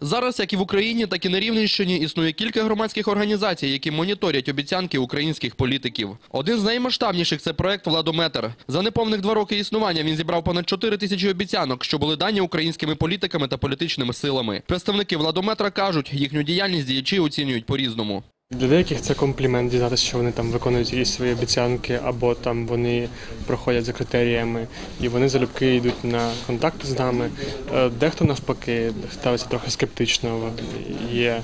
Зараз, як і в Україні, так і на Рівненщині існує кілька громадських організацій, які моніторять обіцянки українських політиків. Один з наймасштабніших це проект Владометр. За неповних два роки існування він зібрав понад 4 тисячі обіцянок, що були дані українськими політиками та політичними силами. Представники Владометра кажуть, їхню діяльність діячі оцінюють по-різному. Для деяких це комплімент дізнатися, що вони там виконують якісь свої обіцянки, або там вони проходять за критеріями, і вони залюбки йдуть на контакт з нами. Е, Дехто навпаки ставиться трохи скептично. Є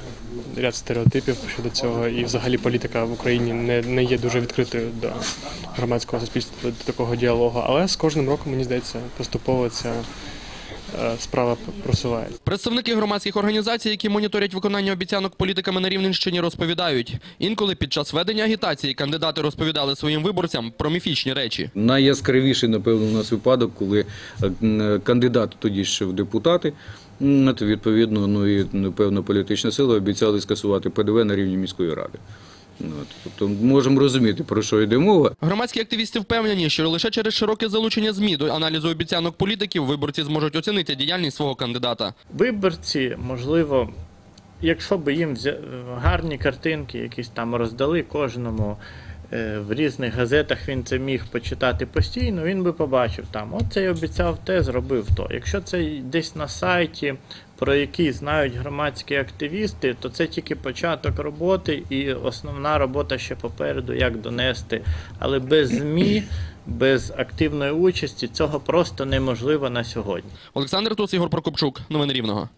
ряд стереотипів щодо цього, і взагалі політика в Україні не, не є дуже відкритою до громадського суспільства до такого діалогу. Але з кожним роком мені здається, поступово ця справа просувається. Представники громадських організацій, які моніторять виконання обіцянок політиками на Рівненщині, розповідають, інколи під час ведення агітації кандидати розповідали своїм виборцям про міфічні речі. Найяскравіший, напевно, у нас випадок, коли е, кандидат тоді ще в депутати, відповідно, ну і напевно політична сила обіцяли скасувати ПДВ на рівні міської ради. От, тобто можемо розуміти, про що йде мова. Громадські активісти впевнені, що лише через широке залучення ЗМІ до аналізу обіцянок політиків виборці зможуть оцінити діяльність свого кандидата. Виборці, можливо, якщо б їм гарні картинки якісь там роздали кожному в різних газетах, він це міг почитати постійно, він би побачив там, от цей обіцяв те, зробив то. Якщо це десь на сайті, про який знають громадські активісти, то це тільки початок роботи, і основна робота ще попереду, як донести. Але без ЗМІ, без активної участі цього просто неможливо на сьогодні. Олександр Туц, Ігор Прокопчук. Новини Рівного.